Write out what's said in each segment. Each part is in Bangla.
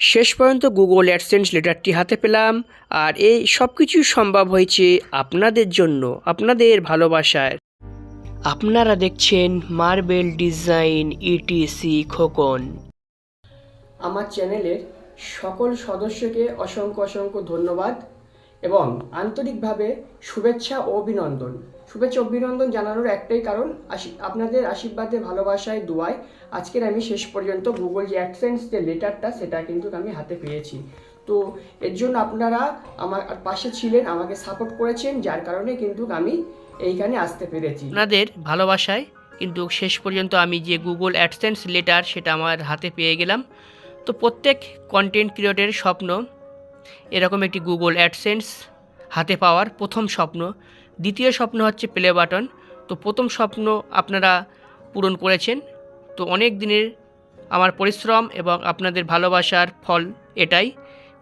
শেষ পর্যন্ত গুগল অ্যাডসেন্স লেটারটি হাতে পেলাম, আর এই সব কিছুই সম্ভব হয়েছে আপনাদের জন্য, আপনাদের ভালোবাসায় আপনারা দেখছেন মার্বেল ডিজাইন ইটিসি খোকন। আমার চ্যানেলের সকল সদস্যকে অসংখ্য অসংখ্য ধন্যবাদ। এবং আন্তরিকভাবে শুভেচ্ছা ও অভিনন্দন। শুভেচ্ছা অভিনন্দন জানানোর একটাই কারণ, আশি- আপনাদের আশীর্বাদে, ভালোবাসায়, দোয়ায় আজকের আমি শেষ পর্যন্ত গুগল যে অ্যাডসেন্স যে লেটারটা, সেটা কিন্তু আমি হাতে পেয়েছি। তো এর জন্য আপনারা আমার পাশে ছিলেন, আমাকে সাপোর্ট করেছেন, যার কারণে কিন্তু আমি এইখানে আসতে পেরেছি। আপনাদের ভালোবাসায় কিন্তু শেষ পর্যন্ত আমি যে গুগল অ্যাডসেন্স লেটার, সেটা আমার হাতে পেয়ে গেলাম। তো প্রত্যেক কন্টেন্ট ক্রিয়েটরের স্বপ্ন এরকম একটি গুগল অ্যাডসেন্স হাতে পাওয়ার প্রথম স্বপ্ন। দ্বিতীয় স্বপ্ন হচ্ছে প্লে বাটন তো প্রথম স্বপ্ন আপনারা পূরণ করেছেন। তো অনেক দিনের আমার পরিশ্রম এবং আপনাদের ভালোবাসার ফল এটাই।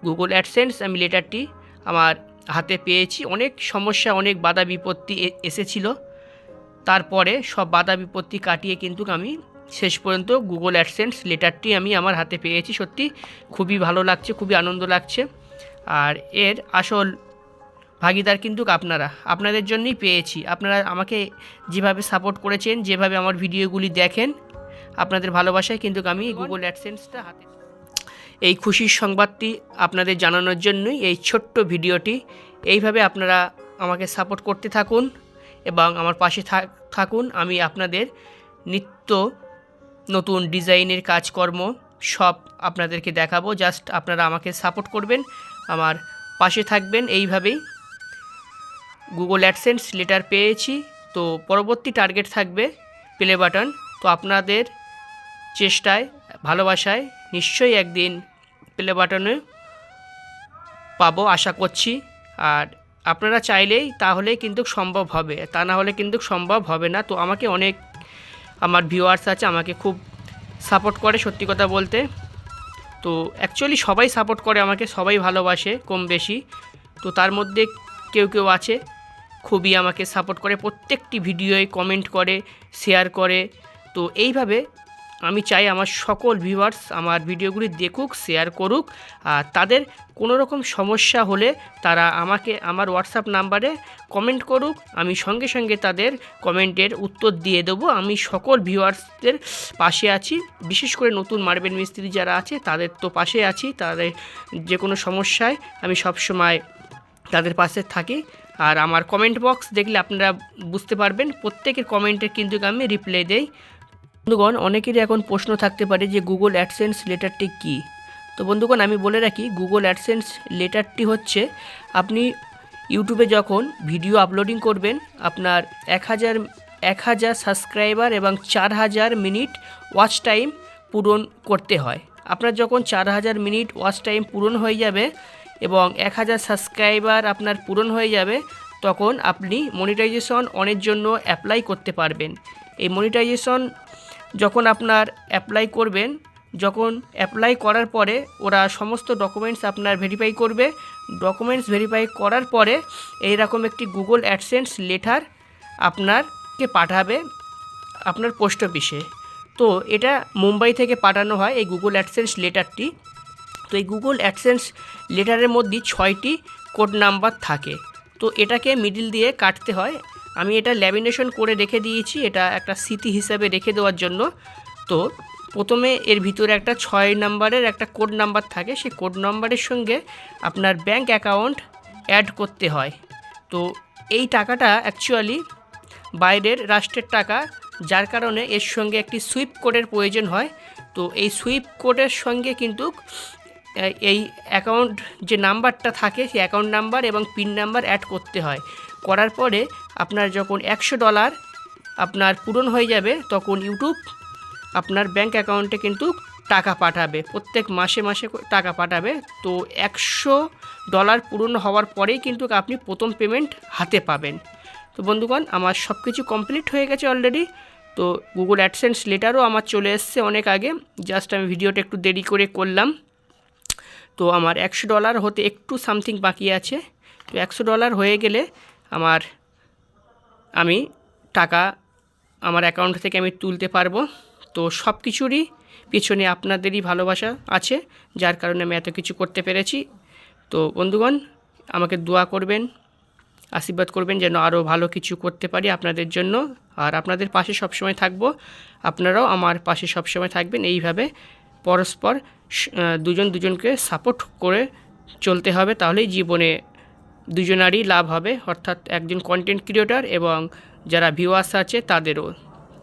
গুগল অ্যাডসেন্স আমি লেটারটি আমার হাতে পেয়েছি। অনেক সমস্যা, অনেক বাধা বিপত্তি এসেছিল। তারপরে সব বাধা বিপত্তি কাটিয়ে কিন্তু আমি শেষ পর্যন্ত গুগল অ্যাডসেন্স লেটারটি আমি আমার হাতে পেয়েছি। সত্যি খুবই ভালো লাগছে, খুবই আনন্দ লাগছে। আর এর আসল ভাগিদার কিন্তু আপনারা। আপনাদের জন্যই পেয়েছি। আপনারা আমাকে যেভাবে সাপোর্ট করেছেন, যেভাবে আমার ভিডিওগুলি দেখেন, আপনাদের ভালোবাসায় কিন্তু আমি গুগল অ্যাডসেন্সটা হাতে এই খুশির সংবাদটি আপনাদের জানানোর জন্যই এই ছোট্ট ভিডিওটি। এইভাবে আপনারা আমাকে সাপোর্ট করতে থাকুন এবং আমার পাশে থাক- থাকুন। আমি আপনাদের নিত্য নতুন ডিজাইনের কাজকর্ম সব আপনাদেরকে দেখাবো। জাস্ট আপনারা আমাকে সাপোর্ট করবেন, আমার পাশে থাকবেন এইভাবেই। গুগল অ্যাডসেন্স লেটার পেয়েছি, তো পরবর্তী টার্গেট থাকবে প্লে বাটন। তো আপনাদের চেষ্টায়, ভালোবাসায় নিশ্চয়ই একদিন প্লে বাটনে পাবো আশা করছি। আর আপনারা চাইলেই তাহলে কিন্তু সম্ভব হবে। তা না হলে কিন্তু সম্ভব হবে না। তো আমাকে অনেক, আমার ভিউয়ার্স আছে, আমাকে খুব সাপোর্ট করে সত্যি কথা বলতে। তো অ্যাকচুয়ালি সবাই সাপোর্ট করে আমাকে, সবাই ভালোবাসে কম বেশি। তো তার মধ্যে কেউ কেউ আছে, খুবই আমাকে সাপোর্ট করে, প্রত্যেকটি ভিডিওয়ে কমেন্ট করে শেয়ার করে। তো এইভাবে আমি চাই আমার সকল ভিউয়ার্স আমার ভিডিওগুলি দেখুক শেয়ার করুক, আর তাদের কোনো রকম সমস্যা হলে তারা আমাকে, আমার হোয়াটসঅ্যাপ নাম্বারে কমেন্ট করুক, আমি সঙ্গে সঙ্গে তাদের কমেন্টের উত্তর দিয়ে দেবো। আমি সকল ভিউয়ার্সদের পাশে আছি, বিশেষ করে নতুন মার্বেল মিস্ত্রি যারা আছে, তাদের তো পাশে আছি, তাদের যে কোনো সমস্যায় আমি সবসময় তাদের পাশে থাকি। আর আমার কমেন্ট বক্স দেখলে আপনারা বুঝতে পারবেন, প্রত্যেকের কমেন্টে কিন্তু আমি রিপ্লাই দেই। বন্ধুগণ, অনেকেরই এখন প্রশ্ন থাকতে পারে যে গুগল অ্যাডসেন্স লেটারটি কী? তো বন্ধুগণ, আমি বলে রাখি গুগল অ্যাডসেন্স লেটারটি হচ্ছে, আপনি ইউটিউবে যখন ভিডিও আপলোডিং করবেন, আপনার এক হাজার এক হাজার সাবস্ক্রাইবার এবং চার হাজার মিনিট ওয়াচ টাইম পূরণ করতে হয়। আপনার যখন চার হাজার মিনিট ওয়াচ টাইম পূরণ হয়ে যাবে এবং এক হাজার সাবস্ক্রাইবার আপনার পূরণ হয়ে যাবে, তখন আপনি মনিটাইজেশন অনের জন্য অ্যাপ্লাই করতে পারবেন। এই মনিটাইজেশন যখন আপনার অ্যাপ্লাই করবেন, যখন অ্যাপ্লাই করার পরে ওরা সমস্ত ডকুমেন্টস আপনার ভেরিফাই করবে। ডকুমেন্টস ভেরিফাই করার পরে এইরকম একটি গুগল অ্যাডসেন্স লেটার আপনারকে পাঠাবে আপনার পোস্ট অফিসে তো এটা মুম্বাই থেকে পাঠানো হয় এই গুগল অ্যাডসেন্স লেটারটি তো এই গুগল অ্যাডসেন্স লেটারের মধ্যে ছয়টি কোড নাম্বার থাকে। তো এটাকে মিডিল দিয়ে কাটতে হয়। আমি এটা ল্যামিনেশন করে রেখে দিয়েছি, এটা একটা স্মৃতি হিসাবে রেখে দেওয়ার জন্য। তো প্রথমে এর ভিতরে একটা ছয় নাম্বারের একটা কোড নাম্বার থাকে, সেই কোড নাম্বারের সঙ্গে আপনার ব্যাংক অ্যাকাউন্ট অ্যাড করতে হয়। তো এই টাকাটা অ্যাকচুয়ালি বাইরের রাষ্ট্রের টাকা, যার কারণে এর সঙ্গে একটি সুইপ কোডের প্রয়োজন হয়। তো এই সুইপ কোডের সঙ্গে কিন্তু এই অ্যাকাউন্ট যে নাম্বারটা থাকে, সেই অ্যাকাউন্ট নাম্বার এবং পিন নাম্বার অ্যাড করতে হয়। করার পরে আপনার যখন একশো ডলার আপনার পূরণ হয়ে যাবে তখন ইউটিউব আপনার ব্যাংক অ্যাকাউন্টে কিন্তু টাকা পাঠাবে। প্রত্যেক মাসে মাসে টাকা পাঠাবে। তো একশো ডলার পূরণ হওয়ার পরেই কিন্তু আপনি প্রথম পেমেন্ট হাতে পাবেন। তো বন্ধুগণ, আমার সব কিছু কমপ্লিট হয়ে গেছে অলরেডি তো গুগল অ্যাডসেন্স লেটারও আমার চলে এসছে অনেক আগে। জাস্ট আমি ভিডিওটা একটু দেরি করে করলাম। তো আমার একশো ডলার হতে একটু সামথিং বাকি আছে। তো একশো ডলার হয়ে গেলে আমার আমি টাকা আমার অ্যাকাউন্ট থেকে আমি তুলতে পারব। তো সব কিছুরই পিছনে আপনাদেরই ভালোবাসা আছে, যার কারণে আমি এত কিছু করতে পেরেছি। তো বন্ধুগণ, আমাকে দোয়া করবেন, আশীর্বাদ করবেন যেন আরও ভালো কিছু করতে পারি আপনাদের জন্য। আর আপনাদের পাশে সবসময় থাকব। আপনারাও আমার পাশে সবসময় থাকবেন। এইভাবে পরস্পর দুজন দুজনকে সাপোর্ট করে চলতে হবে। তাহলেই জীবনে দুজনারই লাভ হবে। অর্থাৎ একজন কন্টেন্ট ক্রিয়েটর এবং যারা ভিউয়ার্স আছে, তাদেরও।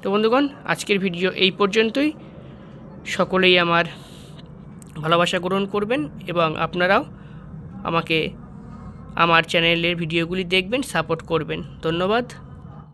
তো বন্ধুগণ, আজকের ভিডিও এই পর্যন্তই। সকলেই আমার ভালোবাসা গ্রহণ করবেন এবং আপনারাও আমাকে, আমার চ্যানেলের ভিডিওগুলি দেখবেন সাপোর্ট করবেন। ধন্যবাদ।